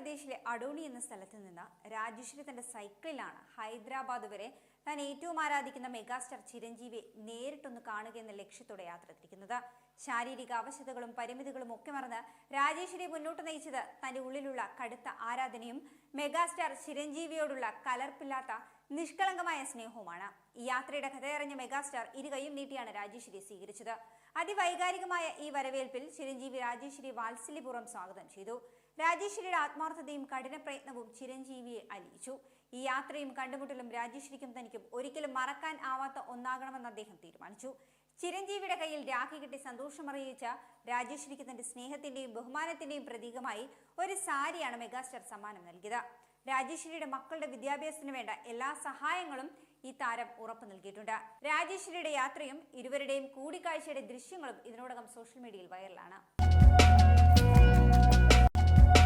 ആന്ധ്രാപ്രദേശിലെ അഡോണി എന്ന സ്ഥലത്ത് നിന്ന് രാജേശ്വരി തന്റെ സൈക്കിളിലാണ് ഹൈദരാബാദ് വരെ താൻ ഏറ്റവും ആരാധിക്കുന്ന മെഗാസ്റ്റാർ ചിരഞ്ജീവി നേരിട്ടൊന്ന് കാണുക എന്ന ലക്ഷ്യത്തോടെ യാത്ര തിരിക്കുന്നത്. ശാരീരിക അവശതകളും പരിമിതികളും ഒക്കെ മറന്ന് രാജേഷിനെ മുന്നോട്ട് നയിച്ചത് തന്റെ ഉള്ളിലുള്ള കടുത്ത ആരാധനയും മെഗാസ്റ്റാർ ചിരഞ്ജീവിയോടുള്ള കലർപ്പില്ലാത്ത നിഷ്കളങ്കമായ സ്നേഹവുമാണ്. ഈ യാത്രയുടെ കഥയറിഞ്ഞ മെഗാസ്റ്റാർ ഇരുകയും നീട്ടിയാണ് രാജേശ്വരി സ്വീകരിച്ചത്. അതിവൈകാരികമായ ഈ വരവേൽപ്പിൽ ചിരഞ്ജീവി രാജേശ്വരി വാത്സല്യപൂർവം സ്വാഗതം ചെയ്തു. രാജേശ്വരിയുടെ ആത്മാർത്ഥതയും കഠിന പ്രയത്നവും ചിരഞ്ജീവിയെ അലിയിച്ചു. ഈ യാത്രയും കണ്ടുമുട്ടലും രാജേശ്വരിക്കും തനിക്കും ഒരിക്കലും മറക്കാൻ ആവാത്ത ഒന്നാകണമെന്ന് അദ്ദേഹം തീരുമാനിച്ചു. ചിരഞ്ജീവിയുടെ കയ്യിൽ രാഖി കിട്ടി സന്തോഷമറിയിച്ച രാജേശ്വരിക്ക് തന്റെ സ്നേഹത്തിന്റെയും ബഹുമാനത്തിന്റെയും പ്രതീകമായി ഒരു സാരിയാണ് മെഗാസ്റ്റാർ സമ്മാനം നൽകിയത്. രാജേശ്വരിയുടെ മക്കളുടെ വിദ്യാഭ്യാസത്തിന് വേണ്ട എല്ലാ സഹായങ്ങളും ഈ താരം ഉറപ്പു നൽകിയിട്ടുണ്ട്. രാജേശ്വരിയുടെ യാത്രയും ഇരുവരുടെയും കൂടിക്കാഴ്ചയുടെ ദൃശ്യങ്ങളും ഇതിനോടകം സോഷ്യൽ മീഡിയയിൽ വൈറലാണ്.